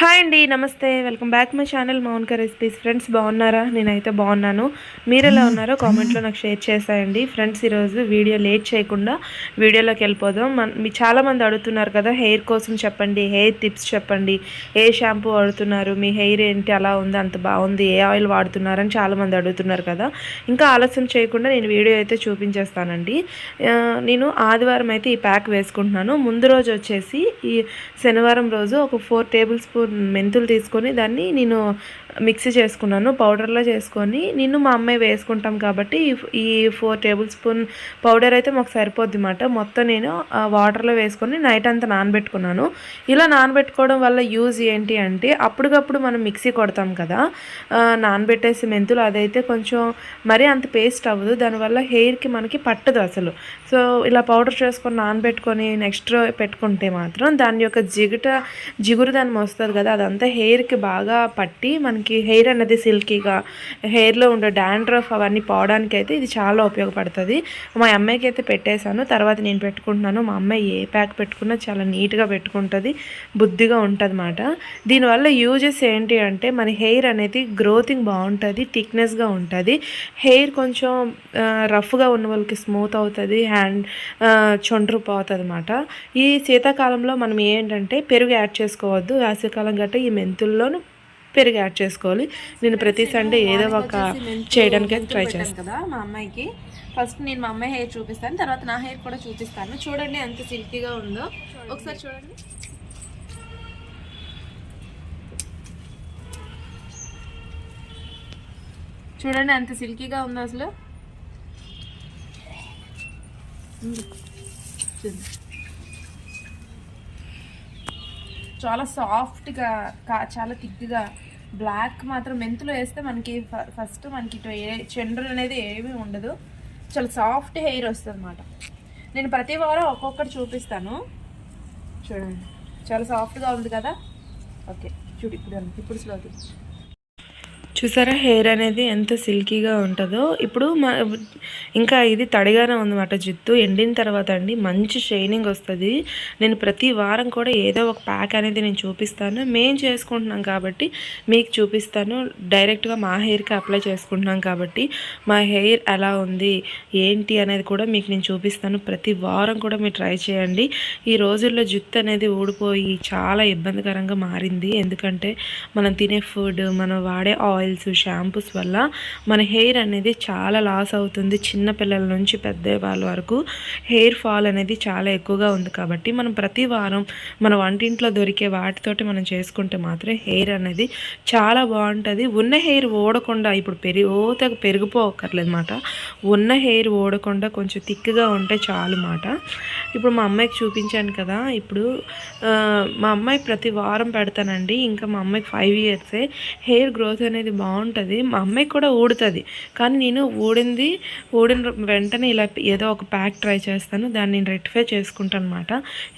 Hi అండి నమస్తే. Welcome back my channel మౌన్క రెసిపీస్. ఫ్రెండ్స్ బాగున్నారా? నేనైతే బాగున్నాను. మీరు ఎలా ఉన్నారో కామెంట్లో నాకు షేర్ చేసాయండి. ఫ్రెండ్స్ ఈరోజు వీడియో లేట్ చేయకుండా వీడియోలోకి వెళ్ళిపోదాం. మన మీ చాలామంది అడుగుతున్నారు కదా హెయిర్ కోసం చెప్పండి హెయిర్ టిప్స్ చెప్పండి ఏ షాంపూ వాడుతున్నారు మీ హెయిర్ ఏంటి అలా ఉంది అంత బాగుంది ఏ ఆయిల్ వాడుతున్నారని చాలామంది అడుగుతున్నారు కదా. ఇంకా ఆలస్యం చేయకుండా నేను వీడియో అయితే చూపించేస్తానండి. నేను ఆదివారం అయితే ఈ ప్యాక్ వేసుకుంటున్నాను. ముందు రోజు వచ్చేసి ఈ శనివారం రోజు ఒక ఫోర్ టేబుల్ స్పూన్ మెంతులు తీసుకొని దాన్ని నేను మిక్సీ చేసుకున్నాను పౌడర్లో చేసుకొని నేను మా అమ్మాయి వేసుకుంటాం కాబట్టి ఈ- ఫోర్ టేబుల్ స్పూన్ పౌడర్ అయితే మాకు సరిపోద్ది అన్నమాట మొత్తం నేను వాటర్లో వేసుకొని నైట్ అంతా నానబెట్టుకున్నాను. ఇలా నానబెట్టుకోవడం వల్ల యూజ్ ఏంటి అంటే అప్పటికప్పుడు మనం మిక్సీ కొడతాం కదా నానబెట్టేసి మెంతులు అదైతే కొంచెం మరీ అంత పేస్ట్ అవ్వదు. దానివల్ల హెయిర్కి మనకి పట్టదు అసలు. సో ఇలా పౌడర్ చేసుకొని నానబెట్టుకొని నెక్స్ట్ పెట్టుకుంటే మాత్రం దాని యొక్క జిగుట జిగురు దాని వస్తుంది కదా అదంతా హెయిర్కి బాగా పట్టి మనకి హెయిర్ అనేది సిల్కీగా హెయిర్లో ఉండే డాండ్రఫ్ అవన్నీ పోవడానికి అయితే ఇది చాలా ఉపయోగపడుతుంది. మా అమ్మాయికి అయితే పెట్టేశాను తర్వాత నేను పెట్టుకుంటున్నాను. మా అమ్మాయి ఏ ప్యాక్ పెట్టుకున్నా చాలా నీట్గా పెట్టుకుంటుంది బుద్ధిగా ఉంటుంది అన్నమాట దీనివల్ల యూజెస్ ఏంటి అంటే మన హెయిర్ అనేది గ్రోతింగ్ బాగుంటుంది థిక్నెస్గా ఉంటుంది. హెయిర్ కొంచెం రఫ్గా ఉన్న వాళ్ళకి స్మూత్ అవుతుంది హ్యాండ్ చొండ్రు పోతుంది అనమాట ఈ శీతాకాలంలో మనం ఏంటంటే పెరుగు యాడ్ చేసుకోవద్దు. వేసవికాలం గట్ట ఈ మెంతుల్లోనూ పెరుగు యాడ్ చేసుకోవాలి. నేను ప్రతి సండే ఏదో ఒక చేయడానికి ట్రై చేస్తాను. కదా మా అమ్మాయికి. ఫస్ట్ నేను మా అమ్మాయి హెయిర్ చూపిస్తాను తర్వాత నా హెయిర్ కూడా చూపిస్తాను. చూడండి ఎంత సిల్కీగా ఉందో. ఒకసారి చూడండి. చూడండి ఎంత సిల్కీగా ఉందో అసలు. చూడండి. చాలా సాఫ్ట్గా కా- చాలా థిక్గా బ్లాక్ మాత్రం మెంతులు వేస్తే మనకి ఫ- ఫస్ట్ మనకి ఇటు ఏ చెండ్రు అనేది ఏమీ ఉండదు. చాలా సాఫ్ట్ హెయిర్ వస్తుంది అనమాట నేను ప్రతి వారం ఒక్కొక్కటి చూపిస్తాను. చూడండి. చాలా సాఫ్ట్గా ఉంది కదా? ఓకే. చూడు ఇప్పుడు ఇప్పుడు స్లోకి. చూసారా? హెయిర్ అనేది ఎంత సిల్కీగా ఉంటుందో. ఇప్పుడు మా ఇంకా ఇది తడిగానే ఉందన్నమాట జుత్తు. ఎండిన తర్వాత అండి మంచి షైనింగ్ వస్తుంది. నేను ప్రతి వారం కూడా ఏదో ఒక ప్యాక్ అనేది నేను చూపిస్తాను. మేము చేసుకుంటున్నాం కాబట్టి మీకు చూపిస్తాను. డైరెక్ట్గా మా హెయిర్కి అప్లై చేసుకుంటున్నాం కాబట్టి మా హెయిర్ ఎలా ఉంది? ఏంటి అనేది కూడా మీకు నేను చూపిస్తాను. ప్రతి వారం కూడా మీరు ట్రై చేయండి. ఈ రోజుల్లో జుత్తు అనేది ఊడిపోయి చాలా ఇబ్బందికరంగా మారింది. ఎందుకంటే మనం తినే ఫుడ్ మనం వాడే ఆయిల్ ఆయిల్స్ షాంపూస్ వల్ల మన హెయిర్ అనేది చాలా లాస్ అవుతుంది చిన్న పిల్లల నుంచి పెద్ద వాళ్ళ వరకు. హెయిర్ ఫాల్ అనేది చాలా ఎక్కువగా ఉంది కాబట్టి మనం ప్రతి వారం మన వంటింట్లో దొరికే వాటితోటి మనం చేసుకుంటే మాత్రం హెయిర్ అనేది చాలా బాగుంటుంది. ఉన్న హెయిర్ ఓడకుండా ఇప్పుడు పెరిగి ఓ పెరిగిపోకర్లేదు అనమాట ఉన్న హెయిర్ ఓడకుండా కొంచెం థిక్గా ఉంటే చాలు మాట. ఇప్పుడు మా అమ్మాయికి చూపించాను కదా ఇప్పుడు మా అమ్మాయి ప్రతి వారం పెడతానండి. ఇంకా మా అమ్మాయికి ఫైవ్ ఇయర్సే. హెయిర్ గ్రోత్ అనేది బాగుంటుంది. మా అమ్మాయికి కూడా ఊడుతుంది. కానీ నేను ఊడింది ఊడిన వెంటనే ఇలా ఏదో ఒక ప్యాక్ ట్రై చేస్తాను. దాన్ని నేను రెక్టిఫై చేసుకుంటాను అనమాట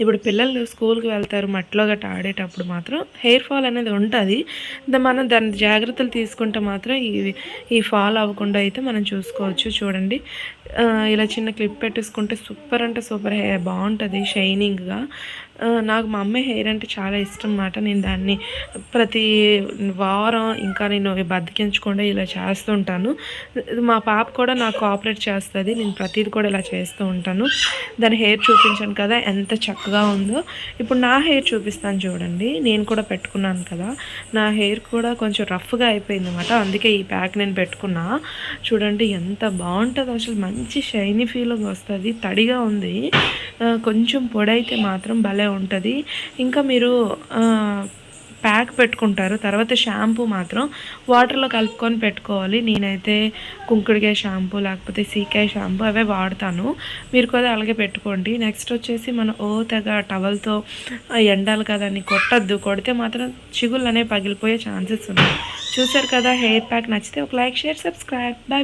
ఇప్పుడు పిల్లలు స్కూల్కి వెళ్తారు మట్టిలో గట్ట ఆడేటప్పుడు మాత్రం హెయిర్ ఫాల్ అనేది ఉంటుంది. మనం దాని జాగ్రత్తలు తీసుకుంటే మాత్రం ఈ ఈ ఫాల్ అవ్వకుండా అయితే మనం చూసుకోవచ్చు. చూడండి. ఇలా చిన్న క్లిప్ పెట్టేసుకుంటే సూపర్ అంటే సూపర్. హెయిర్ బాగుంటుంది. షైనింగ్గా. నాకు మా అమ్మాయి హెయిర్ అంటే చాలా ఇష్టం అన్నమాట. నేను దాన్ని ప్రతి వారం ఇంకా నేను బతికించకుండా ఇలా చేస్తూ ఉంటాను. మా పాప కూడా నాకు కోఆపరేట్ చేస్తుంది. నేను ప్రతిది కూడా ఇలా చేస్తూ ఉంటాను. దాని హెయిర్ చూపించాను కదా ఎంత చక్కగా ఉందో. ఇప్పుడు నా హెయిర్ చూపిస్తాను చూడండి. నేను కూడా పెట్టుకున్నాను కదా. నా హెయిర్ కూడా కొంచెం రఫ్గా అయిపోయింది అనమాట అందుకే ఈ ప్యాక్ నేను పెట్టుకున్నా. చూడండి ఎంత బాగుంటుందో. అసలు మంచి షైనీ ఫీలింగ్ వస్తుంది. తడిగా ఉంది. కొంచెం పొడైతే మాత్రం భలే ఉంటుంది. ఇంకా మీరు ప్యాక్ పెట్టుకుంటారు. తర్వాత షాంపూ మాత్రం వాటర్లో కలుపుకొని పెట్టుకోవాలి. నేనైతే కుంకుడికాయ షాంపూ లేకపోతే సీకాయ షాంపూ అవే వాడతాను. మీరు కూడా అలాగే పెట్టుకోండి. నెక్స్ట్ వచ్చేసి మనం ఓ తెగ టవల్తో ఎండాలి కదా అని కొట్టద్దు. కొడితే మాత్రం చిగుళ్ళు అనేవి పగిలిపోయే ఛాన్సెస్ ఉన్నాయి. చూసారు కదా హెయిర్ ప్యాక్ నచ్చితే ఒక లైక్ షేర్ సబ్స్క్రైబ్. బాయ్